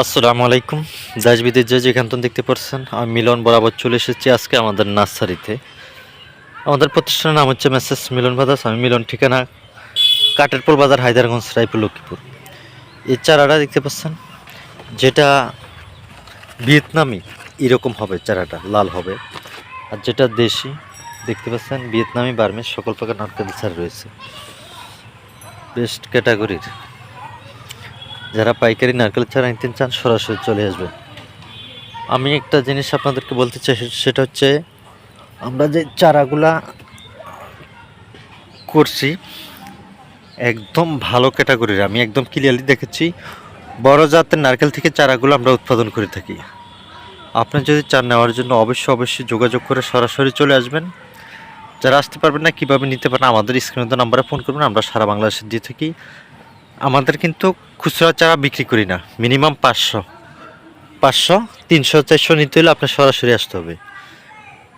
আসসালামু আলাইকুম। দেশ বিদেশ যে যেখান দেখতে পাচ্ছেন, আমি মিলন বরাবর চলে এসেছি আজকে আমাদের নার্সারিতে। আমাদের প্রতিষ্ঠানের নাম হচ্ছে মেসেস মিলন বাদাস আমি মিলন ঠিকানা কাটেরপুর বাজার হায়দারগঞ্জ রায়পুর, লক্ষ্মীপুর। এই চারাটা দেখতে পাচ্ছেন, যেটা ভিয়েতনামি এরকম হবে চারাটা, লাল হবে। আর যেটা দেশি, দেখতে পাচ্ছেন, ভিয়েতনামি বার্মের সকল প্রকার নারকেল চারা রয়েছে। বেস্ট ক্যাটাগরির। যারা পাইকারি নারকেল চারা নিতে চান, সরাসরি চলে আসবে। আমি একটা জিনিস আপনাদেরকে বলতে চাই সেটা হচ্ছে আমরা যে চারাগুলা করছি, একদম ভালো ক্যাটাগরির। আমি একদম ক্লিয়ারলি দেখেছি, বড় জাতের নারকেল থেকে চারাগুলো আমরা উৎপাদন করে থাকি। আপনি যদি চান নেওয়ার জন্য অবশ্যই অবশ্যই যোগাযোগ করে সরাসরি চলে আসবেন। যারা আসতে পারবেন না, কীভাবে নিতে পারেন, আমাদের স্ক্রিনে নাম্বারে ফোন করবেন, আমরা সারা বাংলাদেশে দিয়ে থাকি। আমাদের কিন্তু খুচরা চারা বিক্রি করি না মিনিমাম পাঁচশো। পাঁচশো, তিনশো, চারশো নিতে হলে আপনার সরাসরি আসতে হবে।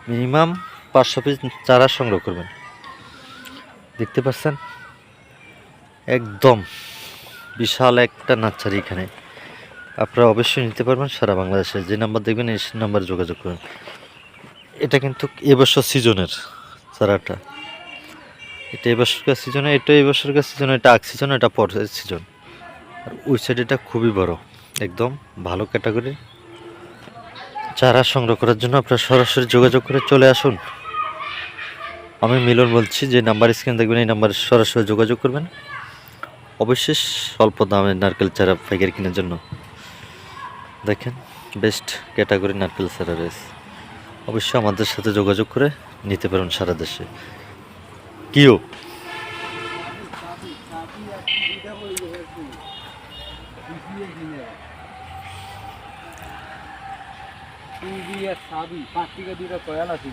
মিনিমাম পাঁচশো পিস চারা সংগ্রহ করবেন। দেখতে পাচ্ছেন? একদম বিশাল একটা নার্সারি এখানে। আপনারা অবশ্যই নিতে পারবেন সারা বাংলাদেশে। যে নাম্বার দেখবেন, এই নাম্বারে যোগাযোগ করবেন এটা কিন্তু এবছর সিজনের চারাটা। এটা এবছরকার সিজনে এটা এবছরকার সিজনে এটা আগ সিজন এটা পরের সিজন আর ওই সাইড এটা খুবই বড়, একদম ভালো ক্যাটাগরি চারা সংগ্রহ করার জন্য আপনারা সরাসরি যোগাযোগ করে চলে আসুন। আমি মিলন বলছি, যে নাম্বার স্ক্রিন দেখবেন, এই নাম্বারে সরাসরি যোগাযোগ করবেন। অবশ্যই স্বল্প দামে নারকেল চারা পাইকারি কেনার জন্য। দেখেন বেস্ট ক্যাটাগরি নারকেল চারা রয়েছে। অবশ্যই আমাদের সাথে যোগাযোগ করে নিতে পারেন সারা দেশে। কিও টিভি আর সাবি পাঁচ টিকা দুটো কয়াল আছে।